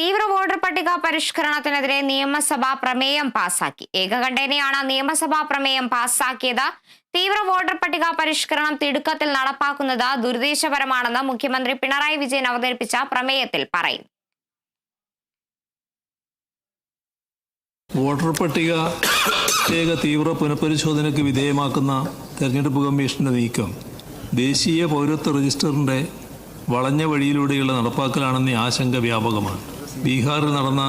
തീവ്ര വോട്ടർ പട്ടിക പരിഷ്കരണത്തിനെതിരെ നിയമസഭാ പ്രമേയം പാസാക്കി. ഏകകണ്ഠേനയാണ് നിയമസഭാ പ്രമേയം പാസാക്കിയത്. തീവ്ര വോട്ടർ പട്ടിക പരിഷ്കരണം തിടുക്കത്തിൽ നടപ്പാക്കുന്നത് ദുരുദ്ദേശപരമാണെന്ന് മുഖ്യമന്ത്രി പിണറായി വിജയൻ അവതരിപ്പിച്ച പ്രമേയത്തിൽ പറയും വോട്ടർ പട്ടിക പ്രത്യേക തീവ്ര പുനഃപരിശോധനയ്ക്ക് വിധേയമാക്കുന്ന തെരഞ്ഞെടുപ്പ് കമ്മീഷന്റെ നീക്കം ദേശീയ പൗരത്വ രജിസ്റ്ററിന്റെ വളഞ്ഞ വഴിയിലൂടെയുള്ള നടപ്പാക്കലാണെന്ന ആശങ്ക വ്യാപകമാണ്. ബീഹാറിൽ നടന്ന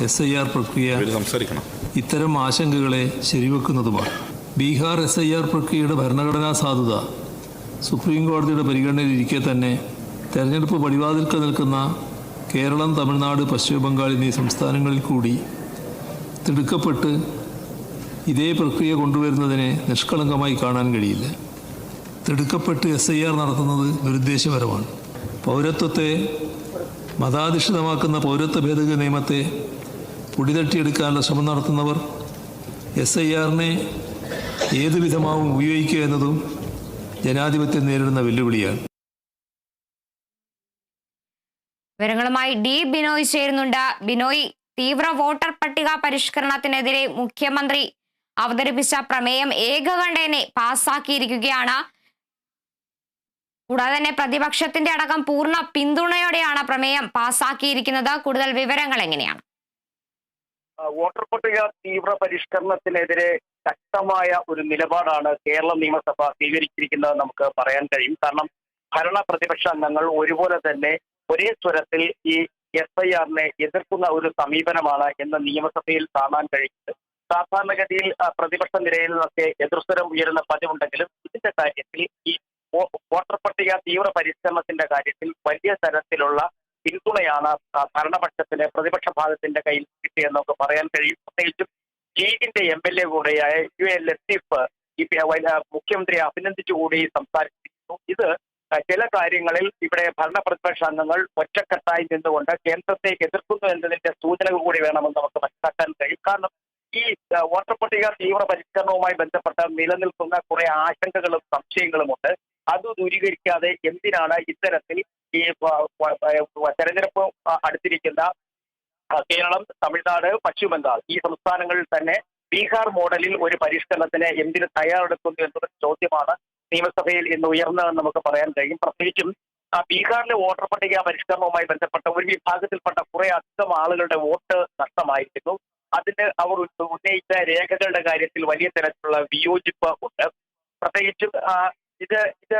എസ് ഐ ആർ പ്രക്രിയ ഇത്തരം ആശങ്കകളെ ശരിവെക്കുന്നതുമാണ്. ബീഹാർ എസ് ഐ ആർ പ്രക്രിയയുടെ ഭരണഘടനാ സാധുത സുപ്രീം കോടതിയുടെ പരിഗണനയിലിരിക്കെ തന്നെ തെരഞ്ഞെടുപ്പ് പടിവാതിൽക്ക് നിൽക്കുന്ന കേരളം തമിഴ്നാട് പശ്ചിമ ബംഗാൾ എന്നീ സംസ്ഥാനങ്ങളിൽ കൂടി തിടുക്കപ്പെട്ട് ഇതേ പ്രക്രിയ കൊണ്ടുവരുന്നതിനെ നിഷ്കളങ്കമായി കാണാൻ കഴിയില്ല. തിടുക്കപ്പെട്ട് എസ് ഐ ആർ നടത്തുന്നത് ദുരുദ്ദേശപരമാണ്. പൗരത്വത്തെ മതാധിഷ്ഠിതമാക്കുന്ന പൗരത്വ ഭേദഗതി നിയമത്തെ പൊടിതട്ടിയെടുക്കാനുള്ള ശ്രമം നടത്തുന്നവർ എസ് ഐ ആറിനെ ഏതു വിധമാവും ഉപയോഗിക്കുക എന്നതും ജനാധിപത്യം നേരിടുന്ന വെല്ലുവിളിയാണ്. വിവരങ്ങളുമായി ഡി ബിനോയ് ചേരുന്നുണ്ട്. ബിനോയ് തീവ്ര വോട്ടർ പട്ടിക പരിഷ്കരണത്തിനെതിരെ മുഖ്യമന്ത്രി അവതരിപ്പിച്ച പ്രമേയം ഏകകണ്ഠേനെ പാസാക്കിയിരിക്കുകയാണ്. കൂടാതെ തന്നെ പ്രതിപക്ഷത്തിന്റെ അടക്കം പൂർണ പിന്തുണയോടെയാണ് പ്രമേയം പാസാക്കിയിരിക്കുന്നത്. കൂടുതൽ വിവരങ്ങൾ എങ്ങനെയാണ്? വോട്ടർ പട്ടിക തീവ്ര പരിഷ്കരണത്തിനെതിരെ ശക്തമായ ഒരു നിലപാടാണ് കേരള നിയമസഭ സ്വീകരിച്ചിരിക്കുന്നത് നമുക്ക് പറയാൻ കഴിയും. കാരണം ഭരണ പ്രതിപക്ഷ അംഗങ്ങൾ ഒരുപോലെ തന്നെ ഒരേ സ്വരത്തിൽ ഈ എഫ് ഐ ആറിനെ എതിർക്കുന്ന ഒരു സമീപനമാണ് എന്ന് നിയമസഭയിൽ കാണാൻ കഴിയുന്നത്. സാധാരണഗതിയിൽ പ്രതിപക്ഷ നിരയിൽ നിന്നൊക്കെ എതിർസ്വരം ഉയരുന്ന പതിവുണ്ടെങ്കിലും ഇതിന്റെ കാര്യത്തിൽ ഈ വോട്ടർ പട്ടിക തീവ്ര പരിശ്രമത്തിന്റെ കാര്യത്തിൽ വലിയ തരത്തിലുള്ള പിന്തുണയാണ് ഭരണപക്ഷത്തിന് പ്രതിപക്ഷ ഭാഗത്തിന്റെ കയ്യിൽ കിട്ടിയെന്നൊക്കെ പറയാൻ കഴിയും. പ്രത്യേകിച്ചും ലീഗിന്റെ എം എൽ എ കൂടെയായ യു എ ലത്തീഫ് മുഖ്യമന്ത്രിയെ അഭിനന്ദിച്ചുകൂടി സംസാരിച്ചിരുന്നു ഇത് ചില കാര്യങ്ങളിൽ ഇവിടെ ഭരണപ്രതിപക്ഷ അംഗങ്ങൾ ഒറ്റക്കെട്ടായി നിന്നുകൊണ്ട് കേന്ദ്രത്തെ എതിർക്കുന്നു എന്നതിന്റെ സൂചനകൾ കൂടി വേണമെന്ന് നമുക്ക് മനസ്സിലാക്കാൻ കഴിയും. കാരണം ഈ വോട്ടർ പട്ടിക തീവ്ര പരിഷ്കരണവുമായി ബന്ധപ്പെട്ട നിലനിൽക്കുന്ന കുറെ ആശങ്കകളും സംശയങ്ങളുമുണ്ട്. അത് ദൂരീകരിക്കാതെ എന്തിനാണ് ഇത്തരത്തിൽ ഈ തെരഞ്ഞെടുപ്പ് അടുത്തിരിക്കുന്ന കേരളം തമിഴ്നാട് പശ്ചിമ ബംഗാൾ ഈ സംസ്ഥാനങ്ങളിൽ തന്നെ ബീഹാർ മോഡലിൽ ഒരു പരിഷ്കരണത്തിന് എന്തിന് തയ്യാറെടുക്കുന്നു എന്നൊരു ചോദ്യമാണ് നിയമസഭയിൽ ഇന്ന് ഉയർന്നതെന്ന് നമുക്ക് പറയാൻ കഴിയും. പ്രത്യേകിച്ചും ബീഹാറിലെ വോട്ടർ പട്ടിക പരിഷ്കരണവുമായി ബന്ധപ്പെട്ട ഒരു വിഭാഗത്തിൽപ്പെട്ട കുറെ അധികം ആളുകളുടെ വോട്ട് നഷ്ടമായിരിക്കുന്നു. അതിന് അവർ ഉന്നയിച്ച രേഖകളുടെ കാര്യത്തിൽ വലിയ തരത്തിലുള്ള വിയോജിപ്പ് ഉണ്ട്. പ്രത്യേകിച്ചും ഇത് ഇത്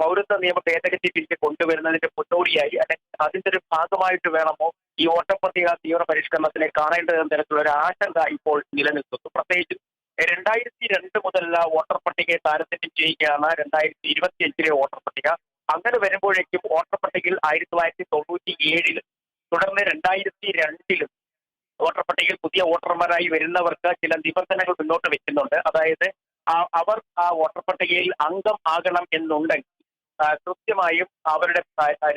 പൗരത്വ നിയമ ഭേദഗതി ബില്ല് കൊണ്ടുവരുന്നതിന്റെ മുന്നോടിയായി അല്ലെങ്കിൽ അതിന്റെ ഒരു ഭാഗമായിട്ട് വേണമോ ഈ വോട്ടർ പട്ടിക തീവ്ര പരിഷ്കരണത്തിനെ കാണേണ്ടതെന്ന തരത്തിലുള്ള ഒരു ആശങ്ക ഇപ്പോൾ നിലനിൽക്കുന്നു. പ്രത്യേകിച്ച് രണ്ടായിരത്തി രണ്ട് മുതലുള്ള വോട്ടർ പട്ടികയെ താരതമ്യം ചെയ്യുകയാണ് രണ്ടായിരത്തി ഇരുപത്തി അഞ്ചിലെ വോട്ടർ പട്ടിക അങ്ങനെ വരുമ്പോഴേക്കും വോട്ടർ പട്ടികയിൽ ആയിരത്തി തൊള്ളായിരത്തി തൊണ്ണൂറ്റി ഏഴിലും തുടർന്ന് രണ്ടായിരത്തി രണ്ടിലും വോട്ടർ പട്ടികയിൽ പുതിയ വോട്ടർമാരായി വരുന്നവർക്ക് ചില നിബന്ധനകൾ മുന്നോട്ട് വെക്കുന്നുണ്ട്. അതായത് അവർ ആ വോട്ടർ പട്ടികയിൽ അംഗം ആകണം എന്നുണ്ടെങ്കിൽ കൃത്യമായും അവരുടെ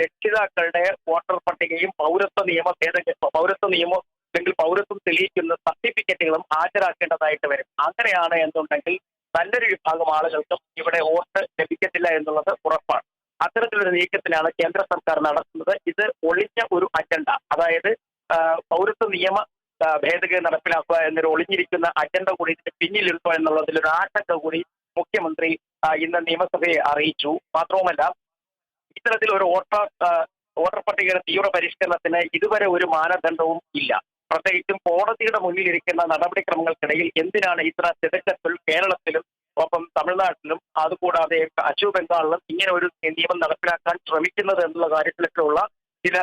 രക്ഷിതാക്കളുടെ വോട്ടർ പട്ടികയും പൗരത്വ നിയമ ഭേദഗതി പൗരത്വ നിയമം അല്ലെങ്കിൽ പൗരത്വം തെളിയിക്കുന്ന സർട്ടിഫിക്കറ്റുകളും ഹാജരാക്കേണ്ടതായിട്ട് വരും. അങ്ങനെയാണ് എന്നുണ്ടെങ്കിൽ നല്ലൊരു വിഭാഗം ആളുകൾക്കും ഇവിടെ വോട്ട് ലഭിക്കത്തില്ല എന്നുള്ളത് ഉറപ്പാണ്. അത്തരത്തിലൊരു നീക്കത്തിലാണ് കേന്ദ്ര സർക്കാർ നടത്തുന്നത്. ഇത് ഒളിഞ്ഞ ഒരു അജണ്ട. അതായത് പൗരത്വ നിയമ ഭേദഗതി നടപ്പിലാക്കുക എന്നൊരു ഒളിഞ്ഞിരിക്കുന്ന അജണ്ട കൂടി ഇതിന് പിന്നിലുണ്ടോ എന്നുള്ളതിൽ ഒരു ആശങ്ക കൂടി മുഖ്യമന്ത്രി ഇന്ന് നിയമസഭയെ അറിയിച്ചു. മാത്രവുമല്ല ഇത്തരത്തിൽ ഒരു വോട്ടർ വോട്ടർ പട്ടികയുടെ തീവ്ര പരിഷ്കരണത്തിന് ഇതുവരെ ഒരു മാനദണ്ഡവും ഇല്ല. പ്രത്യേകിച്ചും കോടതിയുടെ മുന്നിൽ ഇരിക്കുന്ന നടപടിക്രമങ്ങൾക്കിടയിൽ എന്തിനാണ് ഇത്ര തിടുക്കത്തിൽ കേരളത്തിലും ഒപ്പം തമിഴ്നാട്ടിലും അതുകൂടാതെ പശ്ചിമ ബംഗാളിലും ഇങ്ങനെ ഒരു നിയമം നടപ്പിലാക്കാൻ ശ്രമിക്കുന്നത് എന്നുള്ള കാര്യത്തിലൊക്കെയുള്ള ചില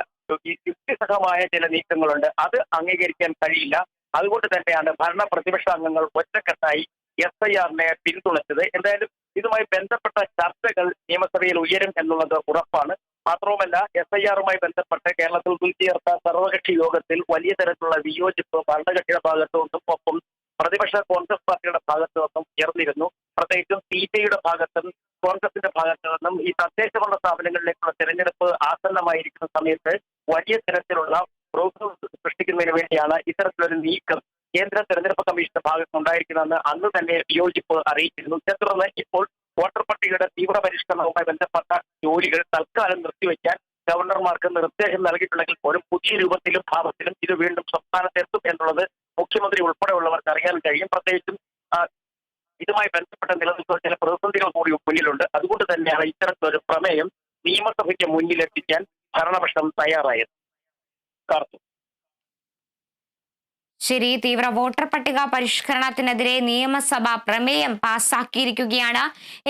യുക്തിസഹമായ ചില നീക്കങ്ങളുണ്ട്. അത് അംഗീകരിക്കാൻ കഴിയില്ല. അതുകൊണ്ട് തന്നെയാണ് ഭരണ പ്രതിപക്ഷ അംഗങ്ങൾ ഒറ്റക്കെട്ടായി എസ് ഐ ആറിനെ പിന്തുണച്ചത്. എന്തായാലും ഇതുമായി ബന്ധപ്പെട്ട ചർച്ചകൾ നിയമസഭയിൽ ഉയരും എന്നുള്ളത് ഉറപ്പാണ്. മാത്രവുമല്ല എസ് ഐ ആറുമായി ബന്ധപ്പെട്ട് കേരളത്തിൽ വിളിച്ചുചേർത്ത സർവകക്ഷി യോഗത്തിൽ വലിയ തരത്തിലുള്ള വിയോജിപ്പ് ഭരണകക്ഷിയുടെ ഭാഗത്തു നിന്നും ഒപ്പം പ്രതിപക്ഷ കോൺഗ്രസ് പാർട്ടിയുടെ ഭാഗത്തു നിന്നും ഉയർന്നിരുന്നു. പ്രത്യേകിച്ചും സി പി ഐയുടെ ഭാഗത്തും കോൺഗ്രസിന്റെ ഭാഗത്തു നിന്നും ഈ തദ്ദേശമുള്ള സ്ഥാപനങ്ങളിലേക്കുള്ള തെരഞ്ഞെടുപ്പ് ആസന്നമായിരിക്കുന്ന സമയത്ത് വലിയ തരത്തിലുള്ള പ്രോഗ്രാം സൃഷ്ടിക്കുന്നതിന് വേണ്ടിയാണ് ഇത്തരത്തിലൊരു നീക്കം കേന്ദ്ര തെരഞ്ഞെടുപ്പ് കമ്മീഷന്റെ ഭാഗത്ത് ഉണ്ടായിരിക്കുന്നതെന്ന് അന്ന് തന്നെ വിയോജിപ്പ് അറിയിച്ചിരുന്നു. തുടർന്ന് ഇപ്പോൾ വോട്ടർ പട്ടികയുടെ തീവ്ര പരിഷ്കരണവുമായി ബന്ധപ്പെട്ട ജോലികൾ തൽക്കാലം നിർത്തിവെക്കാൻ ഗവർണർമാർക്ക് നിർദ്ദേശം നൽകിയിട്ടുണ്ടെങ്കിൽ പോലും പുതിയ രൂപത്തിലും ഭാവത്തിലും ഇത് വീണ്ടും സംസ്ഥാനത്തെത്തും എന്നുള്ളത് മുഖ്യമന്ത്രി ഉൾപ്പെടെയുള്ളവർക്ക് അറിയാൻ കഴിയും. പ്രത്യേകിച്ചും ഇതുമായി ബന്ധപ്പെട്ട് നിലനിൽക്കുന്ന ചില പ്രതിസന്ധികൾ കൂടി മുന്നിലുണ്ട്. അതുകൊണ്ട് തന്നെയാണ് ഇത്തരത്തിലൊരു പ്രമേയം നിയമസഭയ്ക്ക് മുന്നിലെത്തിക്കാൻ ഭരണപക്ഷം തയ്യാറായത്. കാർത്തു. ശരി തീവ്ര വോട്ടർ പട്ടിക പരിഷ്കരണത്തിനെതിരെ നിയമസഭ പ്രമേയം പാസ്സാക്കിയിരിക്കുകയാണ്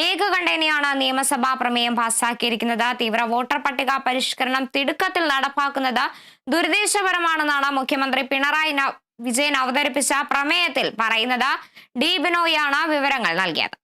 ഏകകണ്ഠേനയാണ് നിയമസഭാ പ്രമേയം പാസ്സാക്കിയിരിക്കുന്നത് തീവ്ര വോട്ടർ പട്ടിക പരിഷ്കരണം തിടുക്കത്തിൽ നടപ്പാക്കുന്നത് ദുരുദ്ദേശപരമാണെന്നാണ് മുഖ്യമന്ത്രി പിണറായി വിജയൻ അവതരിപ്പിച്ച പ്രമേയത്തിൽ പറയുന്നത് ഡി ബിനോയാണ് വിവരങ്ങൾ നൽകിയത്.